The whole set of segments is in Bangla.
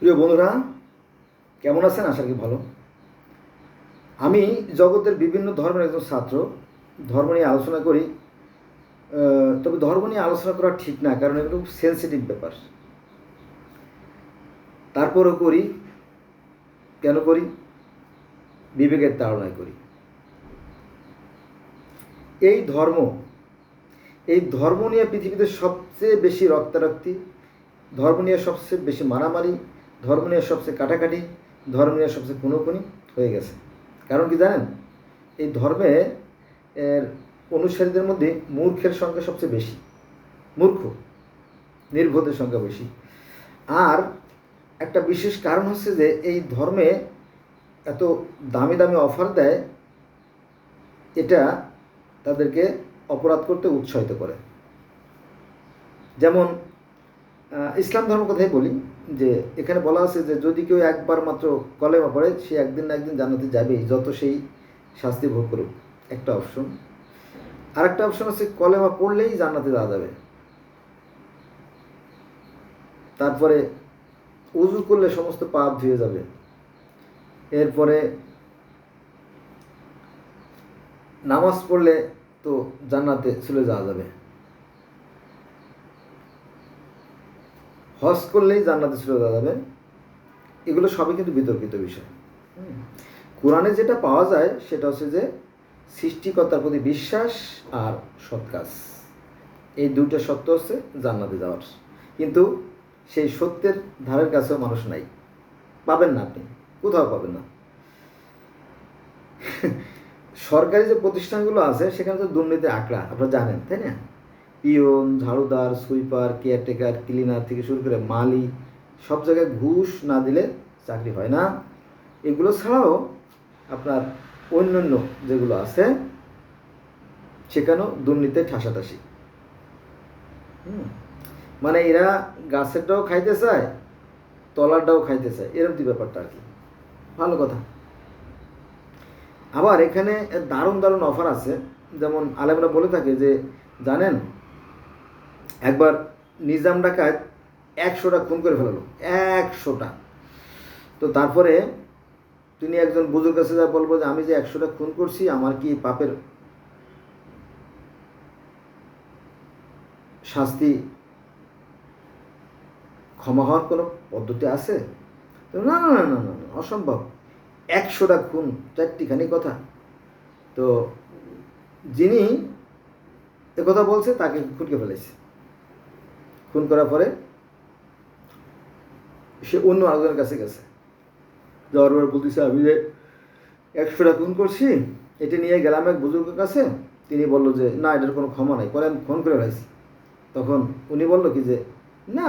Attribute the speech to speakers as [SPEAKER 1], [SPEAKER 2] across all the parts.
[SPEAKER 1] প্রিয় বন্ধুরা, কেমন আছেন? আশা করি ভালো। আমি জগতের বিভিন্ন ধর্মের একজন ছাত্র, ধর্ম নিয়ে আলোচনা করি। তবে ধর্ম নিয়ে আলোচনা করা ঠিক না, কারণ এগুলো খুব সেন্সিটিভ ব্যাপার। তারপরও করি। কেন করি? বিবেকের তাড়নায় করি। এই ধর্ম এই ধর্ম নিয়ে পৃথিবীতে সবচেয়ে বেশি রক্তারক্তি, ধর্ম নিয়ে সবচেয়ে বেশি মারামারি ধর্ম নিয়ে সবচেয়ে কাটাকাটি ধর্ম নিয়ে সবচেয়ে খুনোখুনি হয়ে গেছে। কারণ কি জানেন? এই ধর্মে এর অনুসারীদের মধ্যে মূর্খের সংখ্যা সবচেয়ে বেশি। মূর্খ, নির্বোধের সংখ্যা বেশি। আর একটা বিশেষ কারণ হচ্ছে যে, এই ধর্মে এত দামি দামি অফার দেয়, এটা তাদেরকে অপরাধ করতে উৎসাহিত করে। যেমন ইসলাম ধর্ম কথাই বলি। যে এখানে বলা আছে যে যদি কেউ একবার মাত্র কলেমা পড়ে সে একদিন না একদিন জানাতে যাবেই যত সেই শাস্তি ভোগ করুক। একটা অপশন আরেকটা অপশন আছে কলেমা পড়লেই জান্নাতে যাওয়া যাবে। তারপরে উজু করলে সমস্ত পাপ ধুয়ে যাবে। এরপরে নামাজ পড়লে তো জান্নাতে চলে যাওয়া যাবে। হজ করলেই জান্নাতে চলে যাওয়া যাবে এগুলো সবই কিন্তু বিতর্কিত বিষয়। কোরআনে যেটা পাওয়া যায় সেটা হচ্ছে যে সৃষ্টিকর্তার প্রতি বিশ্বাস আর সৎ কাজ। এই দুইটা সত্য হচ্ছে জান্নাতে যাওয়ার। কিন্তু সেই সত্যের ধারের কাছেও মানুষ নাই। পাবেন না আপনি। কোথাও পাবেন না। সরকারি যে প্রতিষ্ঠানগুলো আছে সেখানে তো দুর্নীতি আঁকড়া আপনারা জানেন তাই না? পিয়ন, ঝাড়ুদার, সুইপার, কেয়ারটেকার, ক্লিনার থেকে শুরু করে মালি সব জায়গায় ঘুষ না দিলে চাকরি হয় না। এগুলো ছাড়াও আপনার অন্যান্য যেগুলো আছে, সেখানেও দুর্নীতি ঠাসাঠাসি। মানে এরা গাছেরটাও খাইতে চায়, তলারটাও খাইতে চায়, এরকম কি ব্যাপারটা আর কি। ভালো কথা। আবার এখানে দারুণ দারুণ অফার আছে, যেমন আলেমরা বলে থাকে যে, জানেন একবার নিজাম ডাকাত একশোটা খুন করে ফেলালো, একশোটা। তো তারপরে তিনি একজন বুজুর কাছে যা বলব যে, আমি যে একশোটা খুন করছি, আমার কি পাপের শাস্তি, ক্ষমা হওয়ার কোনো পদ্ধতি আছে? না না না না না অসম্ভব। একশোটা খুন, চারটিখানি কথা। তো যিনি কথা বলছে, তাকে খুনকে ফেলেছে খুন করার পরে সে অন্য আরেকজনের কাছে গেছে। যাওয়ার পর বলতেছে, আমি যে একশোটা খুন করছি, এটা নিয়ে গেলাম এক বুজুর্গের কাছে। তিনি বলল যে, না, এটার কোনো ক্ষমা নাই। পরে আমি ফোন করে ফেলাইছি। তখন উনি বলল কি যে, না,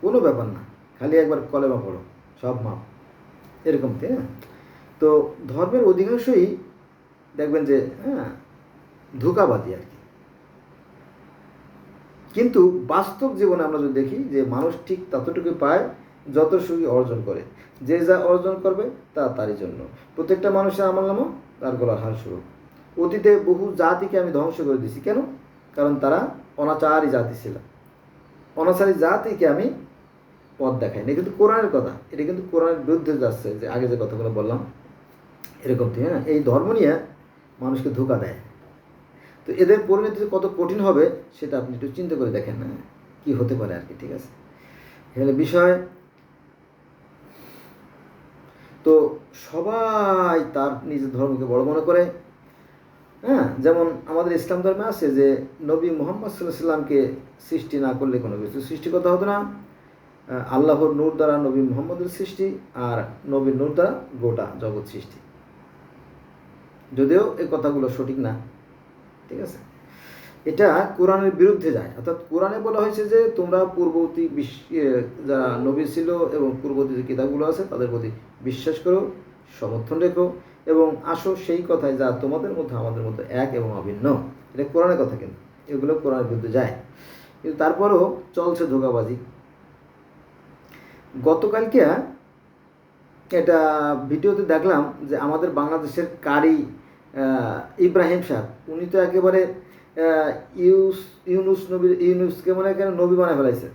[SPEAKER 1] কোনো ব্যাপার না। খালি একবার কলেমা পড়ো, সব মাপ। এরকম, তাই না? তো ধর্মের অধিকাংশই দেখবেন যে হ্যাঁ ধোকাবাজি আর কি। কিন্তু বাস্তব জীবনে আমরা যদি দেখি যে মানুষ ঠিক ততটুকু পায় যত সুখী অর্জন করে। যে যা অর্জন করবে তা তারই জন্য। প্রত্যেকটা মানুষের আমার নামও তার গলার হার শুরু অতীতে বহু জাতিকে আমি ধ্বংস করে দিয়েছি। কেন? কারণ তারা অনাচারী জাতি ছিল। অনাচারী জাতিকে আমি পথ দেখাই না কিন্তু কোরআনের কথা। এটা কিন্তু কোরআনের বিরুদ্ধে যাচ্ছে। যে আগে যে কথাগুলো বললাম, এরকম ঠিক হ্যাঁ? এই ধর্ম নিয়ে মানুষকে ধোকা দেয়। তো এদের পরিণতি কত কঠিন হবে, সেটা আপনি একটু চিন্তা করে দেখেন না কি হতে পারে আর কি, ঠিক আছে? এখানে বিষয়, তো সবাই তার নিজের ধর্মকে বড় মনে করে হ্যাঁ? যেমন আমাদের ইসলাম ধর্মে আছে যে, নবী মোহাম্মদ সাল্লাহ সাল্লামকে সৃষ্টি না করলে কোনো কিছু সৃষ্টি কথা হতো না। আল্লাহর নূর দ্বারা নবী মোহাম্মদের সৃষ্টি আর নবীর নূর দ্বারা গোটা জগৎ সৃষ্টি। যদিও এই কথাগুলো সঠিক না। ঠিক আছে? এটা কোরআনের বিরুদ্ধে যায়। অর্থাৎ কোরআনে বলা হয়েছে যে, তোমরা পূর্ববর্তী যারা নবী ছিল এবং পূর্ববর্তী যে কিতাবগুলো আছে, তাদের প্রতি বিশ্বাস করো, সমর্থন রেখো এবং আসো সেই কথায় যা তোমাদের মধ্যে, আমাদের মধ্যে এক এবং অভিন্ন। এটা কোরআনের কথা কিন্তু। এগুলো কোরআনের বিরুদ্ধে যায়। কিন্তু তারপরেও চলছে ধোকাবাজি। গতকালকে, এটা ভিডিওতে দেখলাম যে, আমাদের বাংলাদেশের কারি ইব্রাহিম সাহেব, উনি তো একেবারে ইউস, ইউনুস নবী ইউনুসকে মনে কেন নবী বানায় ফেলাইছে?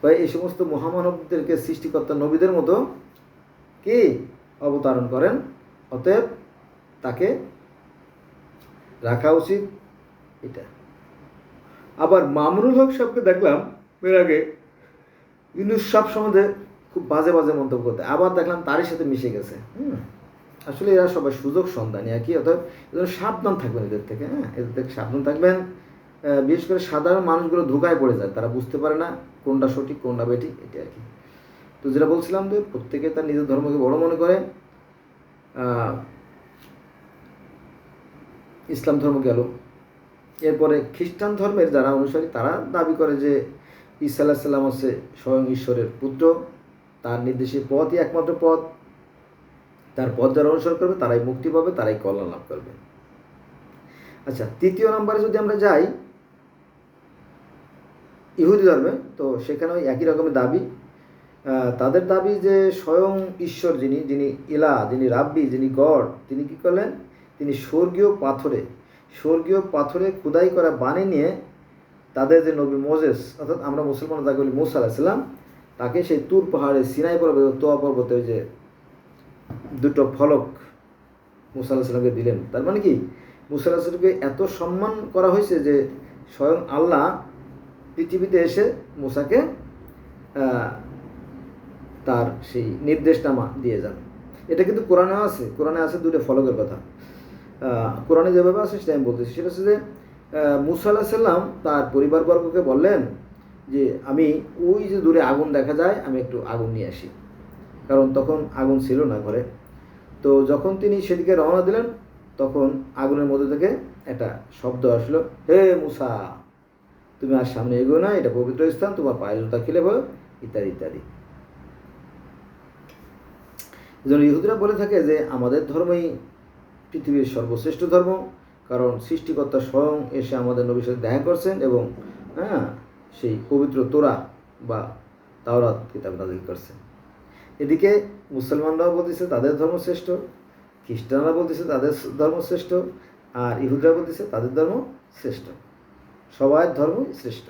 [SPEAKER 1] বা এই সমস্ত মহামানবদেরকে সৃষ্টিকর্তা নবীদের মতো কি অবতারণ করেন? অতএব তাকে রাখা উচিত এটা। আবার মামরুল হক সাহেবকে দেখলাম এর আগে, ইউনুস সাহেব সম্বন্ধে খুব বাজে বাজে মন্তব্য করতে, আবার দেখলাম তারই সাথে মিশে গেছে, হুম। আসলে এরা সবাই সুযোগ সন্ধানী, আর কি? অর্থাৎ সাবধান থাকবেন এদের থেকে হ্যাঁ? এদের থেকে সাবধান থাকবেন। বিশেষ করে সাধারণ মানুষগুলো ধোকায় পড়ে যায়, তারা বুঝতে পারে না কোনটা সঠিক, কোনটা বেঠিক এটা আর কি। তো যেটা বলছিলাম যে প্রত্যেকে তার নিজের ধর্মকে বড় মনে করে। ইসলাম ধর্ম গেল। এরপরে খ্রিস্টান ধর্মের যারা অনুসারী, তারা দাবি করে যে ঈসা আল্লাহ সাল্লাম হচ্ছে স্বয়ং ঈশ্বরের পুত্র। তার নির্দেশে পথই একমাত্র পথ। তার পথ যারা অনুসরণ করবে, তারাই মুক্তি পাবে, তারাই কল্যাণ লাভ করবে। আচ্ছা তৃতীয় নম্বরে যদি আমরা যাই, ইহুদি ধর্মে, তো সেখানে ওই একই রকমের দাবি। তাদের দাবি যে স্বয়ং ঈশ্বর যিনি যিনি ইলা, যিনি রাব্বি, যিনি গড, তিনি কি করলেন? তিনি স্বর্গীয় পাথরে স্বর্গীয় পাথরে খুদাই করা বাণী নিয়ে তাদের যে নবী মোজেস অর্থাৎ আমরা মুসলমান যাকে বলি মুসা আলাহিসাল্লাম তাকে সেই তুর পাহাড়ে সিনাই পর্বতে, তোয়া পর্বতে যে দুটো ফলক মুসা দিলেন। তার মানে কি? মুসা এত সম্মান করা হয়েছে যে স্বয়ং আল্লাহ পৃথিবীতে এসে মুসাকে তার সেই নির্দেশনামা দিয়ে যান। এটা কিন্তু কোরআনে আছে। কোরআনে আছে দুটো ফলকের কথা। কোরআনে যেভাবে আছে সেটা আমি বলতেছি। সেটা হচ্ছে যে আহ, মুসা আল্লাহ সাল্লাম তার পরিবারবর্গকে বললেন যে আমি ওই যে দূরে আগুন দেখা যায় আমি একটু আগুন নিয়ে আসি। কারণ তখন আগুন ছিল না ঘরে। তো যখন তিনি সেদিকে রওনা দিলেন, তখন আগুনের মধ্যে থেকে একটা শব্দ আসলো, হে মুসা, তুমি আর সামনে এগো না, এটা পবিত্র স্থান, তোমার পায়ে জুতা খেলে বলো ইত্যাদি ইত্যাদি। এজন্য ইহুদিরা বলে থাকে যে, আমাদের ধর্মই পৃথিবীর সর্বশ্রেষ্ঠ ধর্ম, কারণ সৃষ্টিকর্তা স্বয়ং এসে আমাদের নবীর সাথে দেখা করছেন এবং হ্যাঁ সেই পবিত্র তোরা বা তাওরাত কিতাব নাজিল করছেন। এদিকে মুসলমানরাও বলতেছে তাদের ধর্ম শ্রেষ্ঠ, খ্রিস্টানরা বলতেছে তাদের ধর্ম শ্রেষ্ঠ, আর ইহুদরা বলতেছে তাদের ধর্ম শ্রেষ্ঠ। সবার ধর্মই শ্রেষ্ঠ।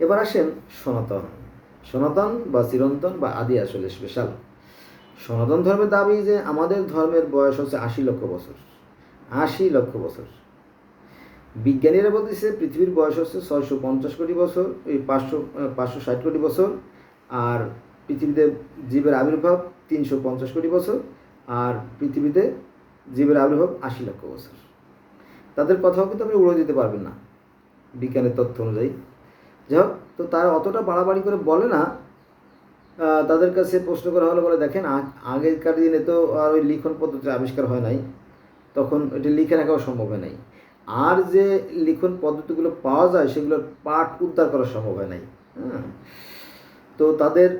[SPEAKER 1] এবার আসেন সনাতন। সনাতন বা চিরন্তন বা আদি আসলে স্পেশাল সনাতন ধর্মের দাবি যে আমাদের ধর্মের বয়স হচ্ছে আশি লক্ষ বছর। আশি লক্ষ বছর। বিজ্ঞানীরা বলতেছে পৃথিবীর বয়স হচ্ছে ছয়শো পঞ্চাশ কোটি বছর, এই পাঁচশো পাঁচশো ষাট কোটি বছর, আর পৃথিবীতে জীবের আবির্ভাব তিনশো পঞ্চাশ কোটি বছর আর পৃথিবীতে জীবের আবির্ভাব আশি লক্ষ বছর। তাদের কথাও কিন্তু আপনি উড়ে দিতে পারবেন না বিজ্ঞানের তথ্য অনুযায়ী। যাই হোক, তো তারা অতটা বাড়াবাড়ি করে বলে না। তাদের কাছে প্রশ্ন করা হলো বলে দেখেন আগেকার দিনে তো আর ওই লিখন পদ্ধতি আবিষ্কার হয় নাই। তখন এটি লিখে রাখাও সম্ভব হয় নাই। আর যে লিখন পদ্ধতিগুলো পাওয়া যায়, সেগুলোর পাঠ উদ্ধার করা সম্ভব হয় নাই। হ্যাঁ। তো তাদের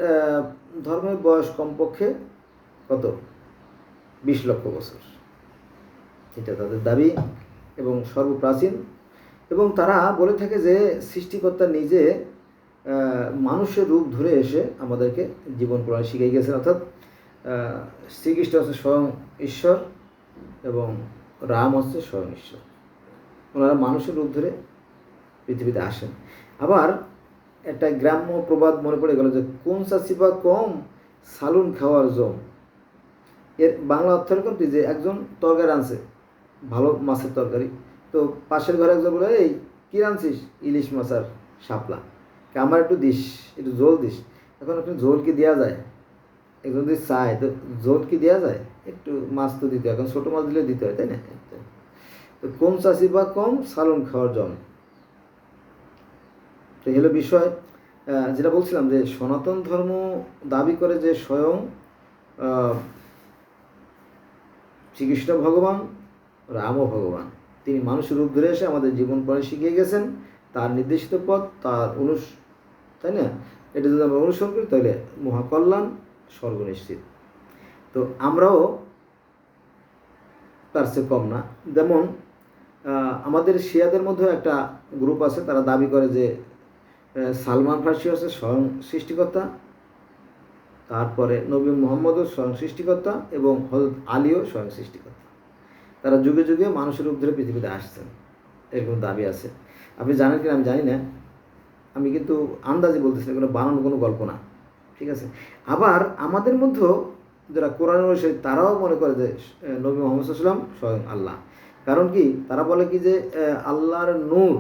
[SPEAKER 1] ধর্মের বয়স কমপক্ষে কত? বিশ লক্ষ বছর। এটা তাদের দাবি এবং সর্বপ্রাচীন। এবং তারা বলে থাকে যে সৃষ্টিকর্তা নিজে মানুষের রূপ ধরে এসে আমাদেরকে জীবন প্রণয় শিখিয়ে গেছেন। অর্থাৎ শ্রীকৃষ্ণ হচ্ছে স্বয়ং ঈশ্বর এবং রাম হচ্ছে স্বয়ং ঈশ্বর। ওনারা মানুষের রূপ ধরে পৃথিবীতে আসেন। আবার একটা গ্রাম্য প্রবাদ মনে পড়ে গেল যে, কোন চাষিবা কম? সালুন খাওয়ার জম। এর বাংলা অর্থ এরকম যে একজন তরকারি আনছে, ভালো মাছের তরকারি। তো পাশের ঘরে একজন বলে, এই, কী রাঁধছিস ইলিশ মাছ আর শাপলা। আমার একটু দিস, একটু ঝোল দিস। এখন একটু ঝোল কি দেওয়া যায়? একজন যদি চায়, তো ঝোল কি দেওয়া যায়? একটু মাছ তো দিতে হয়, এখন ছোটো মাছ দিলে দিতে হয়, তাই না? তো কম চাষি বা কম? সালন খাওয়ার জম। তো এই হলো বিষয়। যেটা বলছিলাম যে সনাতন ধর্ম দাবি করে যে স্বয়ং শ্রীকৃষ্ণ ভগবান, রামও ভগবান। তিনি মানুষের রূপ ধরে এসে আমাদের জীবন পরে শিখিয়ে গেছেন। তার নির্দেশিত পথ, তার অনুস, তাই না? এটা যদি আমরা অনুসরণ করি তাহলে মহাকল্যাণ স্বর্গ নিশ্চিত তো আমরাও তার চেয়ে কম না। যেমন আমাদের শিয়াদের মধ্যেও একটা গ্রুপ আছে, তারা দাবি করে যে সালমান ফার্সি হচ্ছে স্বয়ং সৃষ্টিকর্তা, তারপরে নবী মোহাম্মদও স্বয়ং সৃষ্টিকর্তা এবং হজরত আলীও স্বয়ং সৃষ্টিকর্তা। তারা যুগে যুগে মানুষের রূপ ধরে পৃথিবীতে আসছেন, এরকম দাবি আছে। আপনি জানেন কিনা আমি জানি না, আমি কিন্তু আন্দাজে বলতেছি কোনো বানানো কোনো গল্প না, ঠিক আছে? আবার আমাদের মধ্যেও যারা কোরআন অনুসারী তারাও মনে করে যে নবী মোহাম্মদ সাল্লাম স্বয়ং আল্লাহ। কারণ কি? তারা বলে কি যে আল্লাহর নূর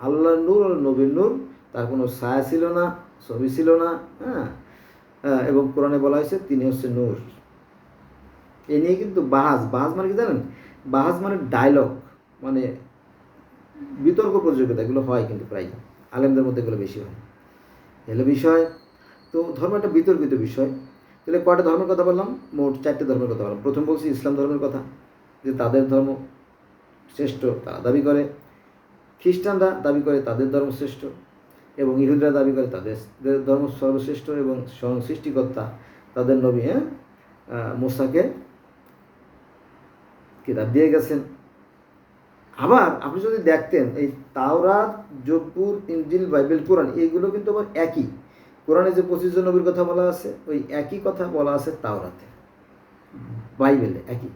[SPEAKER 1] আল্লাহর নূর নবীর নূর তার কোনো ছায়া ছিল না ছবি ছিল না হ্যাঁ? আহ, এবং কোরআনে বলা হয়েছে তিনি হচ্ছে নূর। এ নিয়ে কিন্তু বাহাজ বাহাজ মানে কি জানেন? বাহাজ মানে ডায়লগ মানে বিতর্ক প্রতিযোগিতা এগুলো হয় কিন্তু প্রায় আলেমদের মধ্যে এগুলো বেশি হয়। এগুলো বিষয় তো ধর্ম একটা বিতর্কিত বিষয়। তাহলে কয়টা ধর্মের কথা বললাম? মোট চারটে ধর্মের কথা বললাম। প্রথম বলছি ইসলাম ধর্মের কথা যে তাদের ধর্ম শ্রেষ্ঠ তারা দাবি করে। খ্রিস্টানরা দাবি করে তাদের ধর্ম শ্রেষ্ঠ। এবং ইহুদরা দাবি করে তাদের ধর্ম সর্বশ্রেষ্ঠ এবং স্বয়ং সৃষ্টিকর্তা তাদের নবী হ্যাঁ? মুসাকে কিতাব দিয়ে গেছেন। আবার আপনি যদি দেখতেন, এই তাওরাত জোধপুর ইঞ্জিল বাইবেল, কোরআন এইগুলো কিন্তু আবার একই। কোরআনে যে পঁচিশ জন নবীর কথা বলা আছে, ওই একই কথা বলা আছে তাওরাতে। বাইবেলে একই।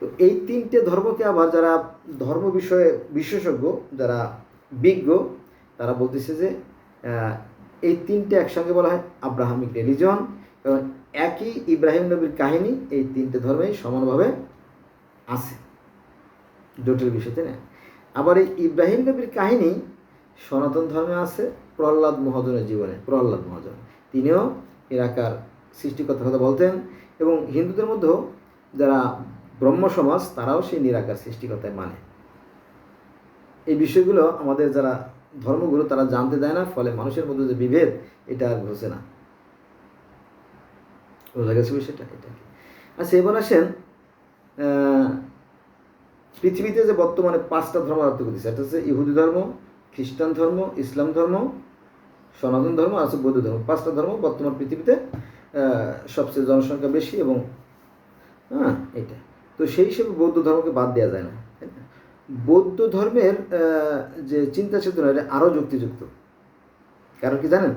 [SPEAKER 1] তো এই তিনটে ধর্মকে আবার যারা ধর্ম বিষয়ে বিশেষজ্ঞ, যারা বিজ্ঞ তারা বলতেছে যে এই তিনটে একসঙ্গে বলা হয় আব্রাহামিক রিলিজন কারণ একই ইব্রাহিম নবীর কাহিনী এই তিনটে ধর্মেই সমানভাবে আছে। জটিল বিষয়তে না? আবার এই ইব্রাহিম নবীর কাহিনী সনাতন ধর্মে আছে, প্রহ্লাদ মহাজনের জীবনে, প্রহ্লাদ মহাজন। তিনিও এলাকার সৃষ্টিকর্তার কথা বলতেন এবং হিন্দুদের মধ্যেও যারা ব্রহ্ম সমাজ, তারাও সেই নিরাকার সৃষ্টিকর্তায় মানে। এই বিষয়গুলো আমাদের যারা ধর্মগুলো তারা জানতে দেয় না, ফলে মানুষের মধ্যে যে বিভেদ, এটা আর ঘুষে না। বোঝা গেছে বিষয়টা? এটা আচ্ছা এবার আসেন পৃথিবীতে যে বর্তমানে পাঁচটা ধর্ম আরোপ করতেছে একটা হচ্ছে ইহুদি ধর্ম, খ্রিস্টান ধর্ম, ইসলাম ধর্ম, সনাতন ধর্ম, আর আছে বৌদ্ধ ধর্ম। পাঁচটা ধর্ম বর্তমান পৃথিবীতে সবচেয়ে জনসংখ্যা বেশি এবং হ্যাঁ এটা। তো সেই হিসেবে বৌদ্ধ ধর্মকে বাদ দেওয়া যায় না? বৌদ্ধ ধর্মের যে চিন্তা চেতনা, এটা আরও যুক্তিযুক্ত। কারণ কি জানেন?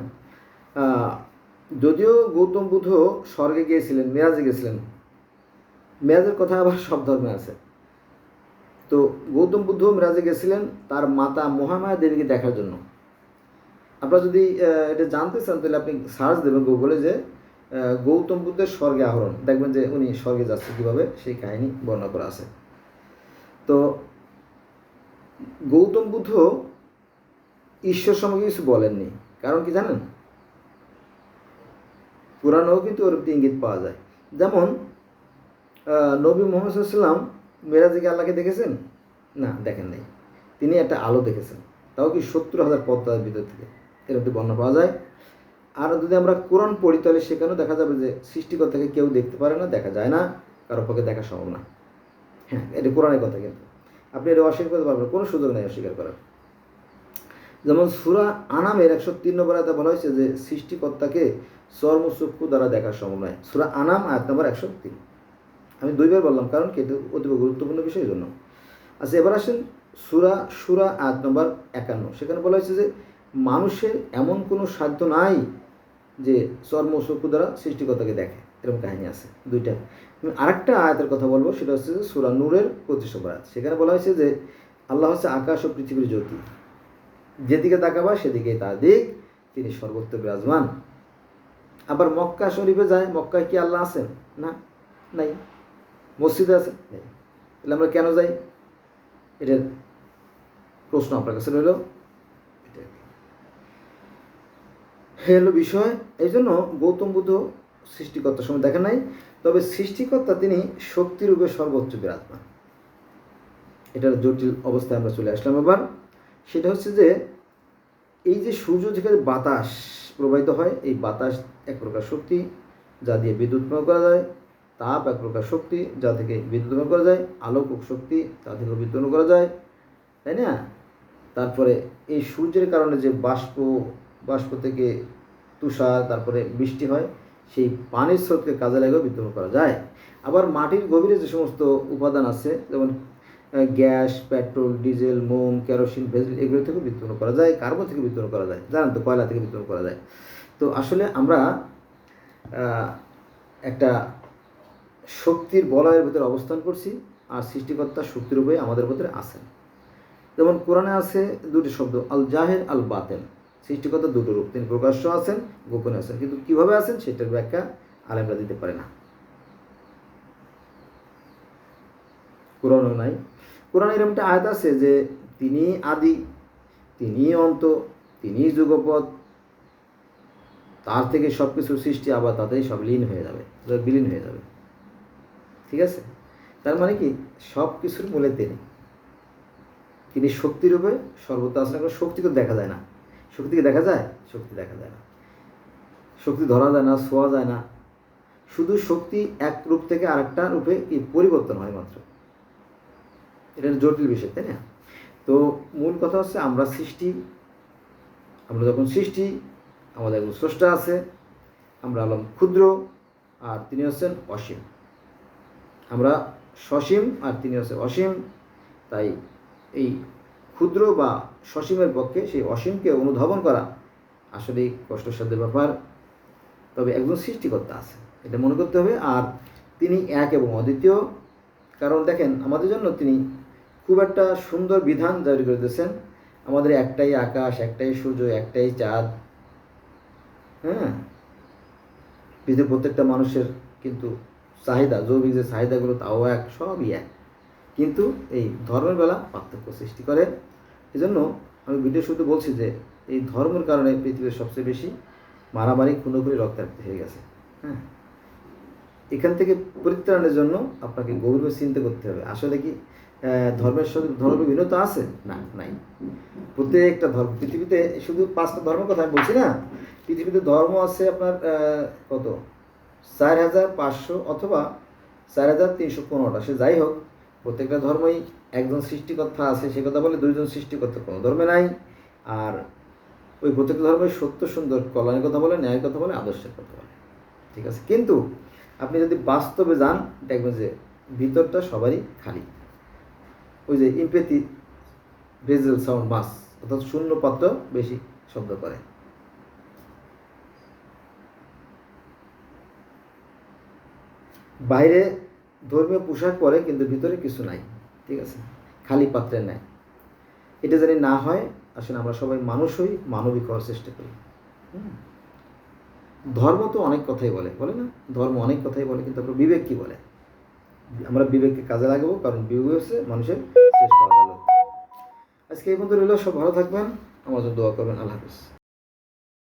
[SPEAKER 1] যদিও গৌতম বুদ্ধ স্বর্গে গিয়েছিলেন মেরাজে গেছিলেন মেরাজের কথা আবার সব ধর্মে আছে। তো গৌতম বুদ্ধ মেরাজে গেছিলেন তার মাতা মহামায়া দেবীকে দেখার জন্য। আপনারা যদি এটা জানতে চান, তাহলে আপনি সার্চ দেবেন গুগলে যে গৌতম বুদ্ধের স্বর্গে আহরণ। দেখবেন যে উনি স্বর্গে যাচ্ছে কীভাবে, সেই কাহিনী বর্ণনা করা আছে। তো গৌতম বুদ্ধ ঈশ্বর সম্পর্কে কিছু বলেননি। কারণ কি জানেন? পুরাণেও কিন্তু ওর ইঙ্গিত পাওয়া যায়। যেমন নবী মোহাম্মদ সাল্লাম মেরাজে কি আল্লাহকে দেখেছেন? না, দেখেন নাই। তিনি একটা আলো দেখেছেন। তাও কি সত্তর হাজার পদ্মার ভিতর থেকে। এরকম একটি বর্ণনা পাওয়া যায়। আর যদি আমরা কোরআন পড়ি, তাহলে সেখানেও দেখা যাবে যে সৃষ্টিকর্তাকে কেউ দেখতে পারে না, দেখা যায় না, কারও পক্ষে দেখা সম্ভব না। হ্যাঁ এটা কোরআনের কথা কিন্তু। আপনি এটা অস্বীকার করতে পারবেন কোনো সুযোগ নেই অস্বীকার করার। যেমন সুরা আনামের একশো তিন নম্বর আয়তে বলা হয়েছে যে, সৃষ্টিকর্তাকে চর্মচক্ষু দ্বারা দেখা সম্ভব নয়। সুরা আনাম আয়াত নম্বর একশো তিন। আমি দুইবার বললাম, কারণ কি এটা অতীব গুরুত্বপূর্ণ বিষয়ের জন্য। আচ্ছা এবার আসেন সুরা সুরা আয়াত নম্বর একান্ন। সেখানে বলা হয়েছে যে, মানুষের এমন কোনো সাধ্য নাই যে চর্মচক্ষু দ্বারা সৃষ্টিকর্তাকে দেখে। এরকম কাহিনী আছে দুইটা। আরেকটা আয়াতের কথা বলব, সেটা হচ্ছে সুরা নূরের নম্বর আয়াত। সেখানে বলা হয়েছে যে, আল্লাহ হচ্ছে আকাশ ও পৃথিবীর জ্যোতি। যেদিকে তাকাবা সেদিকে তার দিক, তিনি সর্বত্র বিরাজমান। আবার মক্কা শরীফে যায়, মক্কায় কি আল্লাহ আছেন? না, নাই। মসজিদে আছে? নেই। তাহলে আমরা কেন যাই? এটার প্রশ্ন আপনার কাছে রইল। হলো বিষয়। এই জন্য গৌতম বুদ্ধ সৃষ্টিকর্তার সময় দেখেন নাই। তবে সৃষ্টিকর্তা তিনি শক্তিরূপে সর্বোচ্চ বিরাজমান। এটার জটিল অবস্থায় আমরা চলে আসলাম এবার। সেটা হচ্ছে যে, এই যে সূর্য থেকে বাতাস প্রবাহিত হয়, এই বাতাস এক প্রকার শক্তি যা দিয়ে বিদ্যুৎ উৎপন্ন করা যায়। তাপ এক প্রকার শক্তি যা থেকে বিদ্যুৎ উৎপন্ন করা যায়। আলোক শক্তি তা থেকে বিদ্যুৎ করা যায়। তাই না? তারপরে এই সূর্যের কারণে যে বাষ্প বাষ্প থেকে তুষার, তারপরে বৃষ্টি হয় সেই পানির স্রোতকে কাজে লাগিয়েও বিদ্যুৎ করা যায়। আবার মাটির গভীরে যে সমস্ত উপাদান আছে, যেমন গ্যাস, পেট্রোল, ডিজেল, মোম, কেরোসিন, ভেজেল, এগুলো থেকে বিদ্যুৎ করা যায়, কার্বন থেকে বিদ্যুৎ করা যায়, জানেন তো, কয়লা থেকে বিদ্যুৎ করা যায়। তো আসলে আমরা একটা শক্তির বলয়ের ভিতরে অবস্থান করছি, আর সৃষ্টিকর্তা শক্তির উপরে আমাদের ভিতরে আছেন। যেমন কোরআনে আছে দুটি শব্দ আল জাহের আল বাতেন সৃষ্টিকর্তা দুটো রূপ, তিনি প্রকাশ্য আছেন, গোপনে আছেন। কিন্তু কীভাবে আছেন সেটার ব্যাখ্যা আলেমরা দিতে পারে না। কোরআনও নাই। কোরআন এরকম একটা আয়াত আছে যে তিনি আদি, তিনি অন্ত, তিনি যুগপথ তার থেকে সব কিছু সৃষ্টি আবার তাতেই সব লীন হয়ে যাবে বিলীন হয়ে যাবে। ঠিক আছে? তার মানে কি? সব কিছুর মূলে তিনি। তিনি শক্তিরূপে সর্বত্র আসলে শক্তিকে দেখা যায় না। শক্তিকে দেখা যায়? শক্তি দেখা যায় না। শক্তি ধরা যায় না, শোয়া যায় না। শুধু শক্তি এক রূপ থেকে আরেকটা রূপে কি পরিবর্তন হয় মাত্র? এটা জটিল বিষয়, তাই না? তো মূল কথা হচ্ছে আমরা সৃষ্টি, আমরা যখন সৃষ্টি, আমাদের একজন স্রষ্টা আছে, আমরা আলম ক্ষুদ্র, আর তিনি হচ্ছেন অসীম। আমরা সসীম, আর তিনি হচ্ছে অসীম, তাই এই ক্ষুদ্র বা সসীমের পক্ষে সেই অসীমকে অনুধাবন করা আসলেই কষ্টসাধ্য ব্যাপার। তবে একজন সৃষ্টিকর্তা আছে এটা মনে করতে হবে। আর তিনি এক এবং অদ্বিতীয়। কারণ দেখেন, আমাদের জন্য তিনি খুব একটা সুন্দর বিধান জারি করে দিয়েছেন। আমাদের একটাই আকাশ, একটাই সূর্য, একটাই চাঁদ। হ্যাঁ? পৃথিবীর প্রত্যেকটা মানুষের কিন্তু চাহিদা, জৈবিক যে চাহিদাগুলো, তাও এক, সবই এক। কিন্তু এই ধর্মের বেলা পার্থক্য সৃষ্টি করে। এজন্য আমি ভিডিও শুরুতে বলছি যে, এই ধর্মের কারণে পৃথিবীর সবচেয়ে বেশি মারামারি, খুনোখুনি, রক্তাক্ত হয়ে গেছে। হ্যাঁ? এখান থেকে পরিত্রাণের জন্য আপনাকে গভীরভাবে চিন্তা করতে হবে। আসলে কি ধর্মের সাথে ধর্ম ভিন্নতা আছে? না, নাই। প্রত্যেকটা ধর্ম, পৃথিবীতে শুধু পাঁচটা ধর্মের কথা আমি বলছি না। পৃথিবীতে ধর্ম আছে আপনার কত? চার হাজার পাঁচশো অথবা চার হাজার তিনশো পনেরোটা। সে যাই হোক প্রত্যেকটা ধর্মই একজন সৃষ্টিকর্তা আছে, সে কথা বলে দুইজন সৃষ্টিকর্তা কোনো ধর্মে নাই। আর ওই প্রত্যেকটা ধর্মের সত্য, সুন্দর, কল্যাণের কথা বলে, ন্যায়ের কথা বলে, আদর্শের কথা বলে। ঠিক আছে? কিন্তু আপনি যদি বাস্তবে যান, দেখবেন যে ভিতরটা সবারই খালি। ওই যে ইম্পেথি ভেজেল সাউন্ড মাস অর্থাৎ শূন্য পাত্র বেশি শব্দ করে। বাইরে ধর্মীয় পোশাক পরে, কিন্তু ভিতরে কিছু নাই, ঠিক আছে? খালি পাত্রে নেয় এটা জানি না হয়, আসলে আমরা সবাই মানুষ হই, মানবিক হওয়ার চেষ্টা করি। ধর্ম তো অনেক কথাই বলে বলে না? ধর্ম অনেক কথাই বলে, কিন্তু আমরা বিবেক কি বলে? আমরা বিবেককে কাজে লাগাবো, কারণ বিবেক হচ্ছে মানুষের শ্রেষ্ঠ আদালত। আজকে এই পর্যন্ত রইল, সব ভালো থাকবেন, আমার জন্য দোয়া করবেন, আল্লাহ হাফিজ।